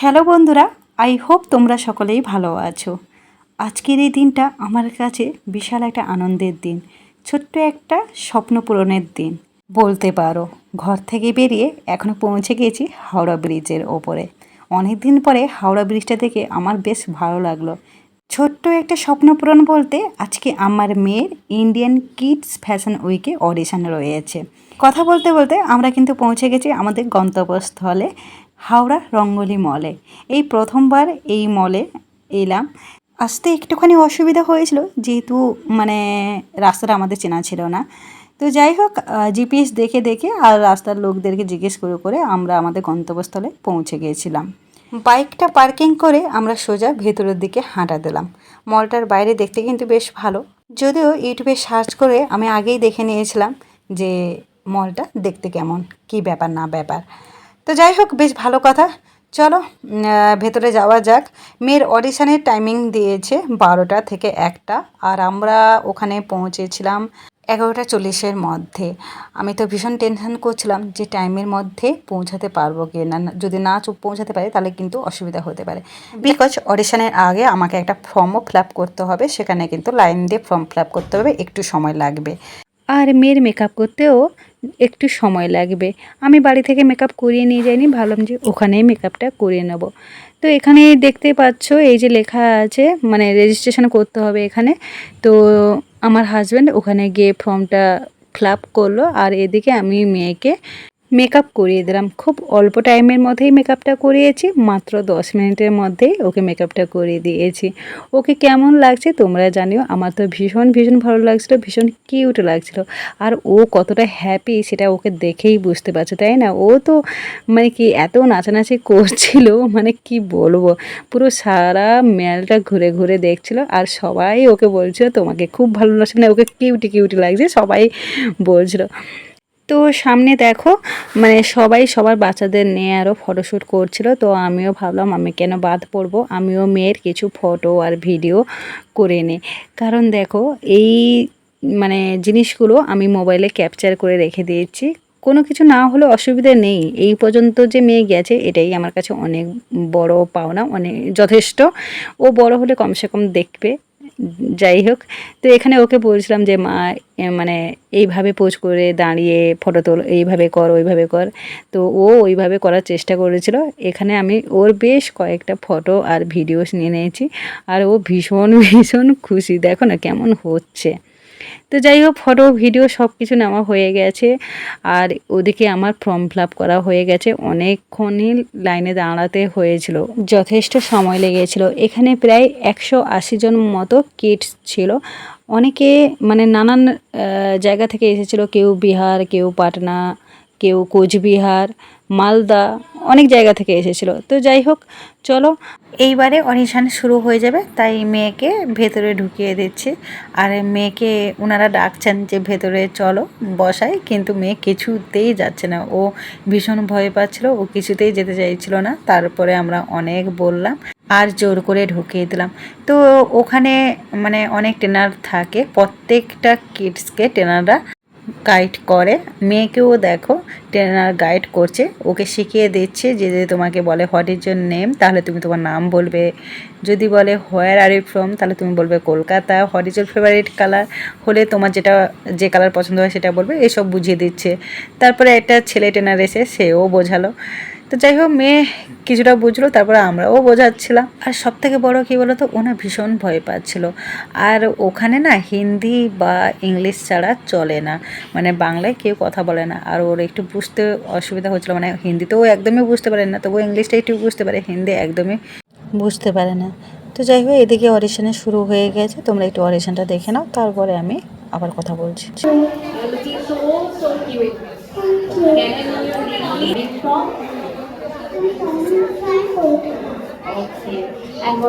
Hello বন্ধুরা I hope তোমরা সকলেই ভালো আছো। আজকের এই দিনটা আমার কাছে বিশাল একটা আনন্দের দিন, ছোট্ট একটা স্বপ্ন পূরণের দিন। বলতে পারো, ঘর থেকে বেরিয়ে এখনও পৌঁছে গেছি হাওড়া ব্রিজের ওপরে। অনেক দিন পরে হাওড়া ব্রিজটা দেখে আমার বেশ ভালো লাগল। ছোট্ট একটা স্বপ্ন পূরণ বলতে আজকে আমার মেয়ের ইন্ডিয়ান কিডস ফ্যাশন উইকে অডিশন রয়েছে। কথা বলতে বলতে আমরা কিন্তু পৌঁছে গেছি আমাদের গন্তব্যস্থলে। হাওড়া রঙ্গলি মলে। এই প্রথমবার এই মলে এলাম। আসতে একটুখানি অসুবিধা হয়েছিল, যেহেতু মানে রাস্তাটা আমাদের চেনা ছিল না। তো যাই হোক জিপিএস দেখে দেখে আর রাস্তার লোকদেরকে জিজ্ঞেস করে করে আমরা আমাদের গন্তব্যস্থলে পৌঁছে গিয়েছিলাম। বাইকটা পার্কিং করে আমরা সোজা ভেতরের দিকে হাঁটা দিলাম। মলটার বাইরে দেখতে কিন্তু বেশ ভালো। যদিও ইউটিউবে সার্চ করে আমি আগেই দেখে নিয়েছিলাম যে মলটা দেখতে কেমন, কি ব্যাপার না ব্যাপার। তো যাই হোক, বেশ ভালো কথা। চলো ভেতরে যাওয়া যাক। মেয়ের অডিশনের টাইমিং দিয়েছে বারোটা থেকে একটা, আর আমরা ওখানে পৌঁছেছিলাম এগারোটা চল্লিশের মধ্যে। আমি তো ভীষণ টেনশন করছিলাম যে টাইমের মধ্যে পৌঁছাতে পারব কি না। যদি না পৌঁছাতে পারি, তাহলে কিন্তু অসুবিধা হতে পারে। বিকজ অডিশনের আগে আমাকে একটা ফর্মও ফিল করতে হবে, সেখানে কিন্তু লাইন দিয়ে ফর্ম ফিল করতে হবে, একটু সময় লাগবে। আর মেয়ের মেকআপ করতেও একটু সময় লাগবে। আমি বাড়ি থেকে মেকআপ করিয়ে নিয়ে যাইনি, ভাবলাম যে ওখানেই মেকআপটা করিয়ে নেব। তো এখানে দেখতে পাচ্ছ, এই যে লেখা আছে মানে রেজিস্ট্রেশন করতে হবে এখানে। তো আমার হাজব্যান্ড ওখানে গিয়ে ফর্মটা ফিল আপ করল, আর এদিকে আমি মেয়েকে মেকআপ করিয়ে দিলাম। খুব অল্প টাইমের মধ্যেই মেকআপটা করিয়েছি, মাত্র দশ মিনিটের মধ্যেই ওকে মেকআপটা করিয়ে দিয়েছি। ওকে কেমন লাগছে তোমরা জানিও। আমার তো ভীষণ ভীষণ ভালো লাগছিল, ভীষণ কিউট লাগছিল। আর ও কতটা হ্যাপি সেটা ওকে দেখেই বুঝতে পারছে, তাই না? ও তো মানে কি এত নাচানাচি করছিল মানে কি বলব? পুরো সারা মেলটা ঘুরে ঘুরে দেখছিল আর সবাই ওকে বলছিল, তোমাকে খুব ভালো লাগছে। মানে ওকে কিউটি কিউটি লাগছে, সবাই বলছিল। তো সামনে দেখো মানে সবাই সবার বাচ্চাদের নিয়ে আরও ফটোশ্যুট করছিল, তো আমিও ভাবলাম আমি কেন বাদ পড়ব? আমিও মেয়ের কিছু ফটো আর ভিডিও করে নিই কারণ দেখো, এই মানে জিনিসগুলো আমি মোবাইলে ক্যাপচার করে রেখে দিয়েছি। কোনো কিছু না হলে অসুবিধা নেই। এই পর্যন্ত যে মেয়ে গেছে, এটাই আমার কাছে অনেক বড় পাওনা, অনেক যথেষ্ট। ও বড় হলে কমসে কম দেখবে। যাই হোক তো এখানে ওকে বলছিলাম যে, মা মানে এইভাবে পোজ করে দাঁড়িয়ে ফটো তোল, এইভাবে কর, ওইভাবে কর। তো ও ওইভাবে করার চেষ্টা করেছিল। এখানে আমি ওর বেশ কয়েকটা ফটো আর ভিডিওস নিয়ে নিয়েছি, আর ও ভীষণ ভীষণ খুশি। দেখো না কেমন হচ্ছে। তো যাই হোক ফটো ভিডিও সব কিছু নেওয়া হয়ে গেছে। আর ওদিকে আমার ফর্ম ফিল করা হয়ে গেছে। অনেকক্ষণই লাইনে দাঁড়াতে হয়েছিল। যথেষ্ট সময় লেগেছিল। এখানে প্রায় একশো আশি জন মতো কিডস ছিল। অনেকে মানে নানান জায়গা থেকে এসেছিল। কেউ বিহার, কেউ পাটনা, কেউ কোচবিহার। মালদা, অনেক জায়গা থেকে এসেছিল। তো যাই হোক, চলো। এইবারে অডিশান শুরু হয়ে যাবে, তাই মেয়েকে ভেতরে ঢুকিয়ে দিচ্ছে। আর মেয়েকে ওনারা ডাকছেন যে, ভেতরে চলো, বসাই। কিন্তু মেয়ে কিছুতেই যাচ্ছে না। ও ভীষণ ভয় পাচ্ছিল, ও কিছুতেই যেতে চাইছিল না। তারপরে আমরা অনেক বললাম আর জোর করে ঢুকিয়ে দিলাম। তো ওখানে মানে অনেক ট্রেনার থাকে, প্রত্যেকটা কিডসকে ট্রেনাররা গাইড করে। মেয়েকেও দেখো ট্রেনার গাইড করছে। ওকে শিখিয়ে দিচ্ছে যে যদি তোমাকে বলে হোয়াট ইজ ইয়োর নেম তাহলে তুমি তোমার নাম বলবে। যদি বলে হোয়ার আর ইউ ফ্রম তাহলে তুমি বলবে Kolkata. What is your favourite colour হলে তোমার যেটা, যে কালার পছন্দ হয় সেটা বলবে, এসব বুঝিয়ে দিচ্ছে। তারপরে একটা ছেলে ট্রেনার এসে, সেও বোঝালো। তো যাই হোক, মেয়ে কিছুটা বুঝলো, তারপরে আমরাও বোঝাচ্ছিলাম। আর সব থেকে বড় কী বলতো ওনা ভীষণ ভয় পাচ্ছিল। আর ওখানে না হিন্দি বা ইংলিশ ছাড়া চলে না। মানে বাংলায় কেউ কথা বলে না। আর ওর একটু বুঝতে অসুবিধা হচ্ছিল। মানে হিন্দি তো একদমই বুঝতে পারে না। তবু ইংলিশটা একটু বুঝতে পারে, হিন্দি একদমই বুঝতে পারে না। তো যাই হোক, এদিকে অডিশনে শুরু হয়ে গেছে। তোমরা একটু অডিশনটা দেখে নাও, তারপরে আমি আবার কথা বলছি। Looking so cool. Thank you. And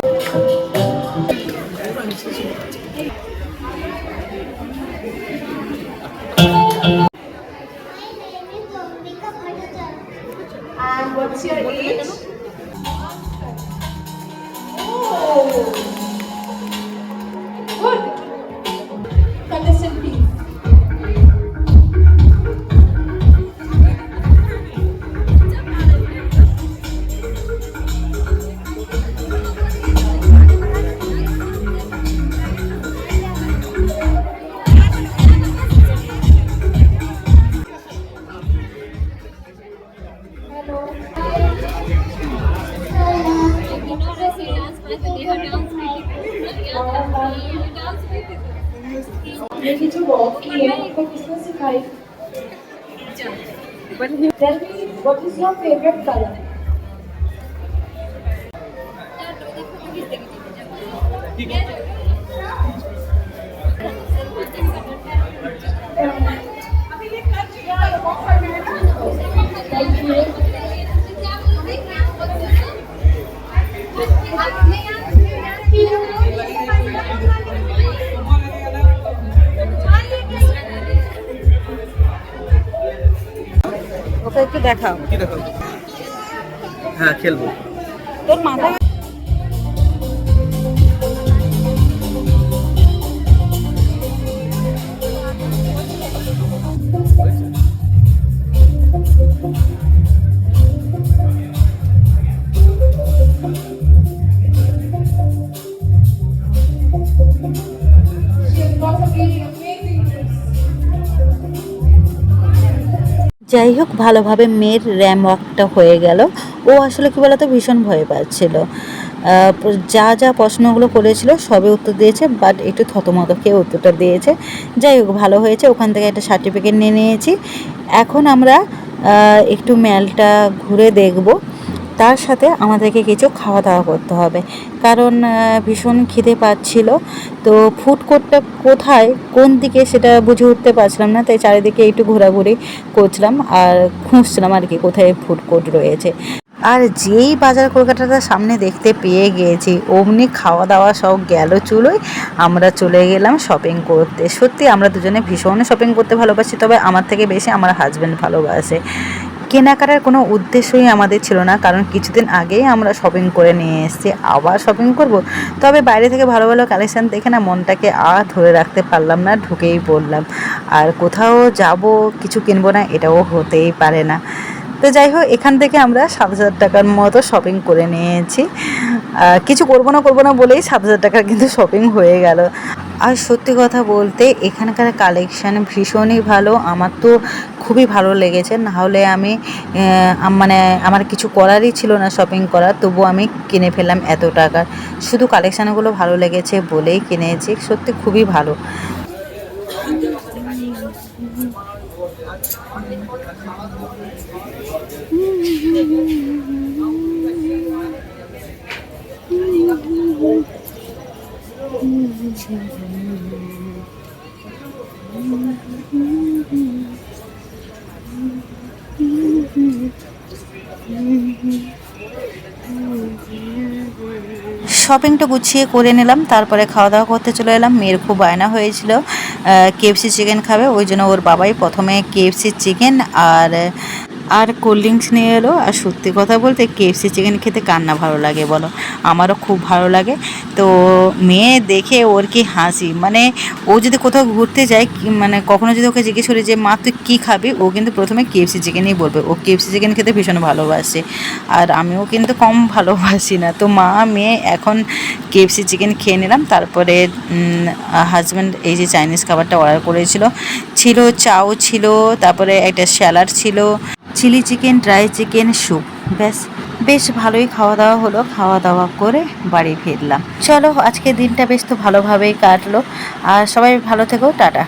Tell me, what is your favorite color? দেখাও। হ্যাঁ খেলব। তোর মাথায় যাই হোক ভালোভাবে মেয়ের র্যাম ওয়াকটা হয়ে গেল। ও আসলে কী বলতো, ভীষণ ভয় পাচ্ছিল। যা যা প্রশ্নগুলো করেছিল সবে উত্তর দিয়েছে বাট একটু থতমত খেয়ে উত্তরটা দিয়েছে। যাই হোক, ভালো হয়েছে, ওখান থেকে একটা সার্টিফিকেট নিয়ে নিয়েছি। এখন আমরা একটু মেলটা ঘুরে দেখব। তার সাথে আমাদেরকে কিছু খাওয়া দাওয়া করতে হবে। কারণ ভীষণ খিদে পাচ্ছিল। তো ফুড কোর্টটা কোথায়, কোন দিকে সেটা বুঝে উঠতে পারছিলাম না, তাই চারিদিকে একটু ঘোরাঘুরি করছিলাম আর খুঁজছিলাম আর কি কোথায় ফুড কোর্ট রয়েছে। আর যেই বাজার কলকাতাটা সামনে দেখতে পেয়ে গিয়েছি অমনি খাওয়া দাওয়া সব গেল চুলোয়। আমরা চলে গেলাম শপিং করতে। সত্যি আমরা দুজনে ভীষণ শপিং করতে ভালোবাসি, তবে আমার থেকে বেশি আমার হাজব্যান্ড ভালোবাসে। কেনাকাটার কোনো উদ্দেশ্যই আমাদের ছিল না, কারণ কিছুদিন আগেই আমরা শপিং করে নিয়ে এসেছি, আবার শপিং করব। তবে বাইরে থেকে ভালো ভালো কালেকশান দেখে না মনটাকে আর ধরে রাখতে পারলাম না, ঢুকেই পড়লাম। আর কোথাও যাব, কিছু কিনবো না, এটাও হতেই পারে না। তো যাই হোক, এখান থেকে আমরা সাত হাজার টাকার মতো শপিং করে নিয়েছি। কিছু করব না করব না বলেই সাত হাজার টাকার কিন্তু শপিং হয়ে গেল। আর সত্যি কথা বলতে, এখানকার কালেকশান ভীষণই ভালো। আমার তো খুবই ভালো লেগেছে। নাহলে আমি মানে আমার কিছু করারই ছিল না শপিং করার। তবু আমি কিনে ফেললাম এত টাকার। শুধু কালেকশানগুলো ভালো লেগেছে বলেই কিনেছি। সত্যি খুবই ভালো। শপিংটা গুছিয়ে করে নিলাম, তারপরে খাওয়া দাওয়া করতে চলে এলাম। মেয়ের খুব বায়না হয়েছিল। কেএফসি চিকেন খাবে, ওই জন্য ওর বাবাই প্রথমে কেএফসি চিকেন আর আর কোল্ড ড্রিঙ্কস নিয়ে এলো। আর সত্যি কথা বলতে কেএফসি চিকেন খেতে কার না ভালো লাগে বলো? আমারও খুব ভালো লাগে। তো মেয়ে দেখে ওর কি হাসি? মানে ও যদি কোথাও ঘুরতে যায় মানে কখনো যদি ওকে জিজ্ঞেস করি যে, মা, তুই কী খাবি? ও কিন্তু প্রথমে কেএফসি চিকেনই বলবে। ও কেএফসি চিকেন খেতে ভীষণ ভালোবাসে। আর আমিও কিন্তু কম ভালোবাসি না। তো মা, মেয়ে, এখন কেএফসি চিকেন খেয়ে নিলাম। তারপরে হাজব্যান্ড এই যে চাইনিজ খাবারটা অর্ডার করেছিল। ছিল চাও ছিল, তারপরে একটা স্যালাড ছিল। Chilli chicken, dry chicken, soup. ব্যাস, বেশ ভালোই খাওয়া দাওয়া হলো। খাওয়া দাওয়া করে বাড়ি ফিরলাম। চলো আজকে দিনটা বেশ তো ভালোভাবেই কাটলো। আর সবাই ভালো থেকো, টাটা।